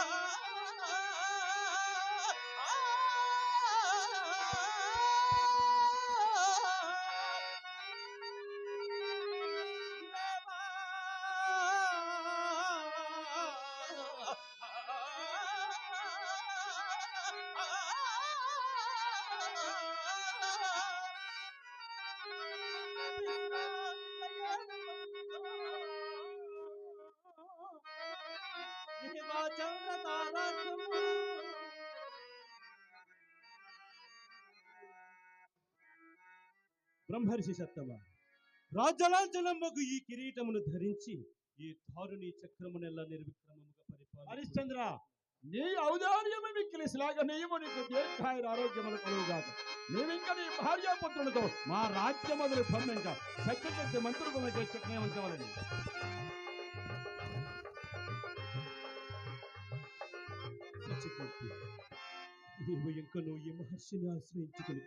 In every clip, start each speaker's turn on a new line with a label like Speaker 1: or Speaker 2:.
Speaker 1: oh. చంద్ర తారకము బ్రహ్మర్షి సత్తమ రాజలాంఛనమ్మకు ఈ కిరీటమును ధరించి ఈ ధారుని చక్రమునెల్ల నిర్విక్రమముగా పరిపాలన
Speaker 2: హరిశ్చంద్ర నీ ఔదార్యము మిక్కిలిసిలాగా నీవు నీకు దీర్ఘాయుర ఆరోగ్యములు కలుగుగాక. నీవింక నీ భార్యాపుత్రులతో మా రాజ్యములు పొందింక సత్యకీర్తి మంత్రులకు చక్రవంచవలని
Speaker 1: నీవు ఇంకను ఈ మహర్షిని ఆశ్రయించుకుని?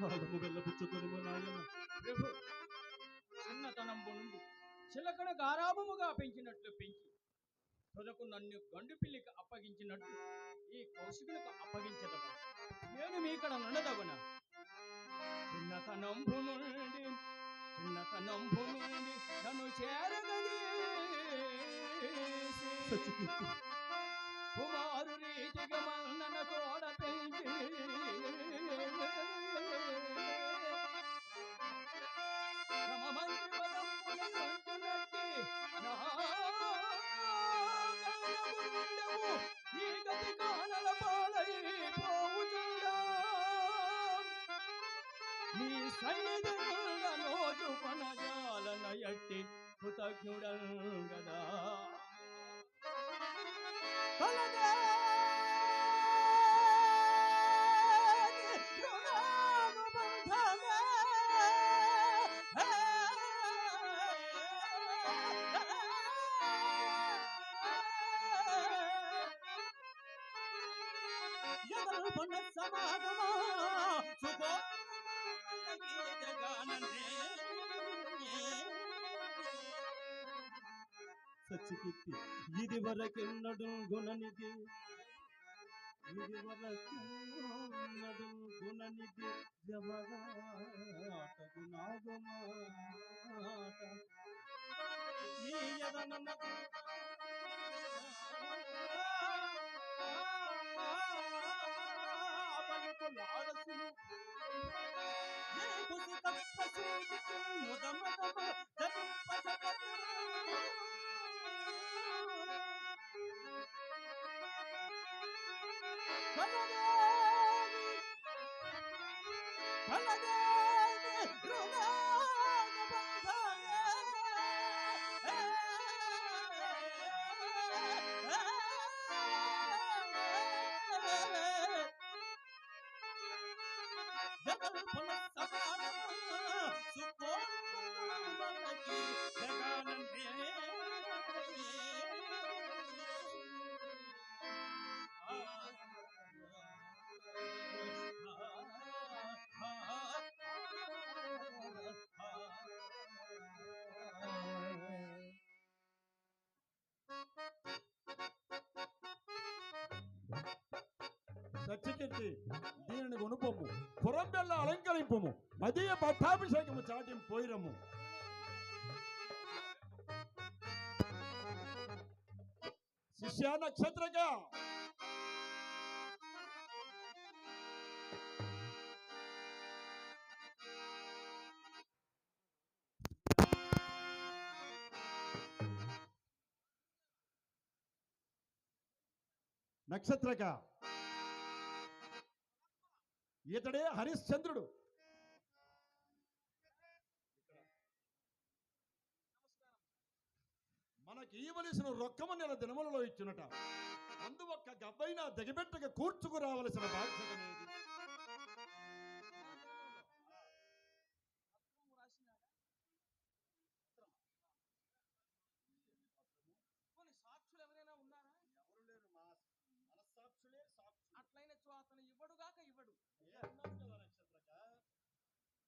Speaker 1: కాలము వెళ్ళబుచ్చుకొని నాయన
Speaker 3: ప్రభు చిన్నతనంబు నుండి చిలకడ గారాభముగా పెంచినట్లు పెంచి తుదకు నన్ను గండు పిల్లికి అప్పగించినట్టు ఈ కౌశికులకు అప్పగించదవా? నేను మీకడ నుండదగున చిన్నతనంబు నుండి చిన్నతనంబు నుండి నన్ను చేరగది
Speaker 1: సత్యకీర్తి
Speaker 3: నీ సన్నిధి రోజు పనజాలన ఎట్టి కృతజ్ఞుడల్
Speaker 1: సత్యకీర్తి ఇది వరకెన్నడు గుణనిధి. ఇది వరకెన్నడు గుణనిధి. జవరాటకు నాగమాట ఈ యదననకు పలుకులారసులు ఏ కుసిత పశువుకి ముదమదమ.
Speaker 2: சச்சிகேட்டி పురంబెల్ల మదీయ పట్టాభిషేకము చాటింపు పోయిరము. శిష్య నక్షత్రగా నక్షత్రక. ఇతడే హరిశ్చంద్రుడు. మనకి ఇవ్వవలసిన రొక్కము నెల దినములలో ఇచ్చునట. అందు ఒక్క గబ్బైనా దిగబెట్టక కూర్చుకు రావలసిన బాధ్యత
Speaker 3: సాక్షులు ఎవరైనా ఉన్నారా?
Speaker 2: ఎవరు లేరు మా మనస్సాక్షులే సాక్షులు.
Speaker 3: అతను ఇవ్వడుగాక ఇవ్వడు.
Speaker 2: కదా నక్షత్రక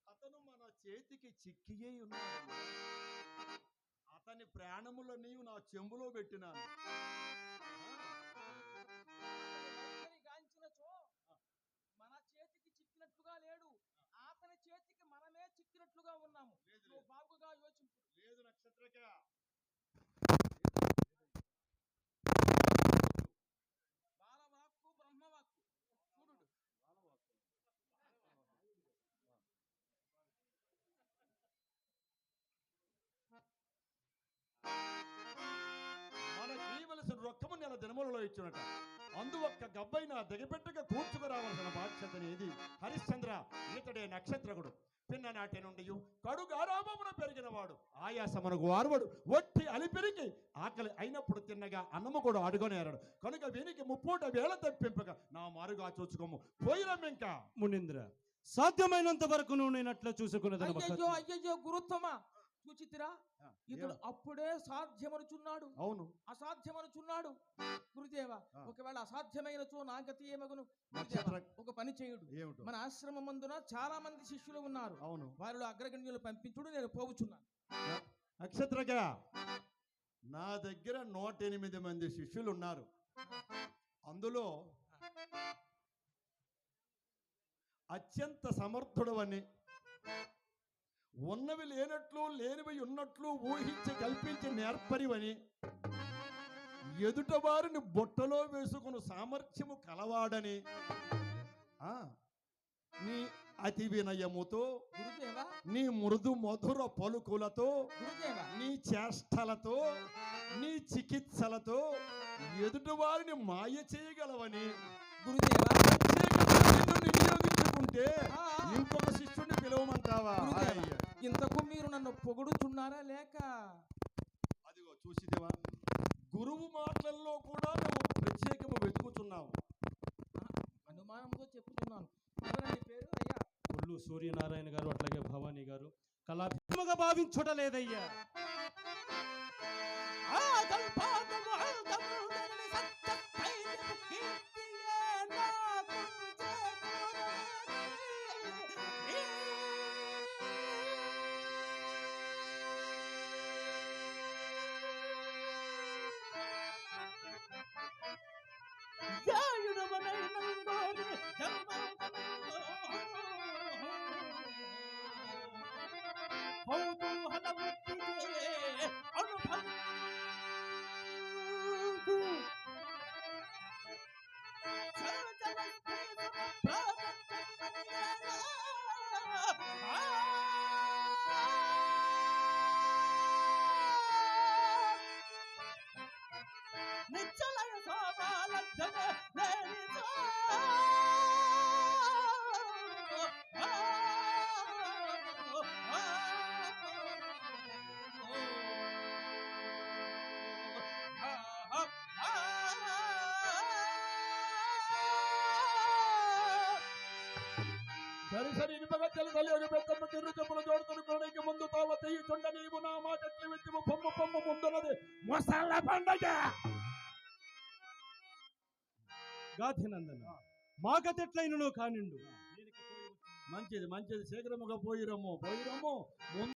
Speaker 2: అతను మన చేతికి చిక్కియే ఉన్నాడు. అతని ప్రాణముల నీవు నా చెంబులో పెట్టినాను.
Speaker 3: మన చేతికి చిక్కినట్లుగా లేడు. అతని చేతికి మనమే చిక్కినట్లుగా ఉన్నాము. బాగుగా యోచింపు
Speaker 2: లేదు నక్షత్రక. మనకి ఇవ్వలసిన రొక్కము నెల దినములలో ఇచ్చినట. అందు ఒక్క గబ్బైన దిగబెట్టక కూర్చుకు రావాల్సిన బాధ్యత నీది. హరిశ్చంద్ర ఈతడే నక్షత్రకుడు పిన్ననాటి నుండి కడుగారామమున పెరిగిన వాడు ఆయాసమునకు వారువడు ఒట్టి అలిపెరిగి ఆకలి అయినప్పుడు తిన్నగా అన్నము కూడా అడుగునేరాడు కనుక వీనికి ముప్పూట వేళ తప్పింపక నా మారుగా చూసుకోము పోయిరమ్మింకా
Speaker 1: మునీంద్ర సాధ్యమైనంత వరకు నువ్వు నేను అట్లా చూసుకున్నదని
Speaker 3: అయ్యయ్యో అయ్యయ్యో గురుత్తమా. చూచితిరా ఇతడు? అప్పుడే సాధ్యమనుచున్నాడు
Speaker 2: అవును.
Speaker 3: అసాధ్యమనుచున్నాడు. గురుదేవ. ఒకవేళ అసాధ్యమైనచో నా గతి ఏమగును? ఒక పని చేయుడు. మన ఆశ్రమం మందున చాలా మంది శిష్యులు ఉన్నారు.
Speaker 2: అవును.
Speaker 3: వారిలో అగ్రగణ్యులు పంపించుడు నేను పోవుచున్నాను.
Speaker 2: నక్షత్రక నా దగ్గర నూట ఎనిమిది మంది శిష్యులు ఉన్నారు అందులో అత్యంత సమర్థుడవని ఉన్నవి లేనట్లు లేనివి ఉన్నట్లు ఊహించి కల్పించి నేర్పరివని ఎదుట వారిని బుట్టలో వేసుకుని సామర్థ్యము కలవాడని నీ అతి వినయముతో నీ మృదు మధుర పలుకులతో నీ చేష్టలతో నీ చికిత్సలతో ఎదుటివారిని మాయ చేయగలవని
Speaker 3: గురుదేవా.
Speaker 2: నియోగించుకుంటే
Speaker 3: ఇంతకు మీరు నన్ను పొగుడుచున్నారా లేక?
Speaker 2: అదిగో చూసిదేవా గురువు మాటల్లో కూడా నువ్వు ప్రత్యేకము వెతుకుతున్నావు
Speaker 3: అనుమానంతో చెప్తున్నాను ఎవరండి పేరు? అయ్యా.
Speaker 1: ఒళ్ళు సూర్యనారాయణ గారు అట్లాగే భవానీ గారు. కళాభిముగా భావించుట లేదయ్యా.
Speaker 2: ఒక పెద్దమ్మ తిరు చెప్పులు జోడుతున్న కొనకి ముందు తోవ తెయ్యుచుండ నీవు నా మాట ఎట్లు వెతిము పొమ్ము పొమ్ము ముందున్నది. మొసళ్ళ పండగ
Speaker 1: గాధినందన మా గతెట్లైనను కానిండు
Speaker 2: మంచిది మంచిది. శీఘ్రముగా పోయిరమ్ము పోయిరమ్ము.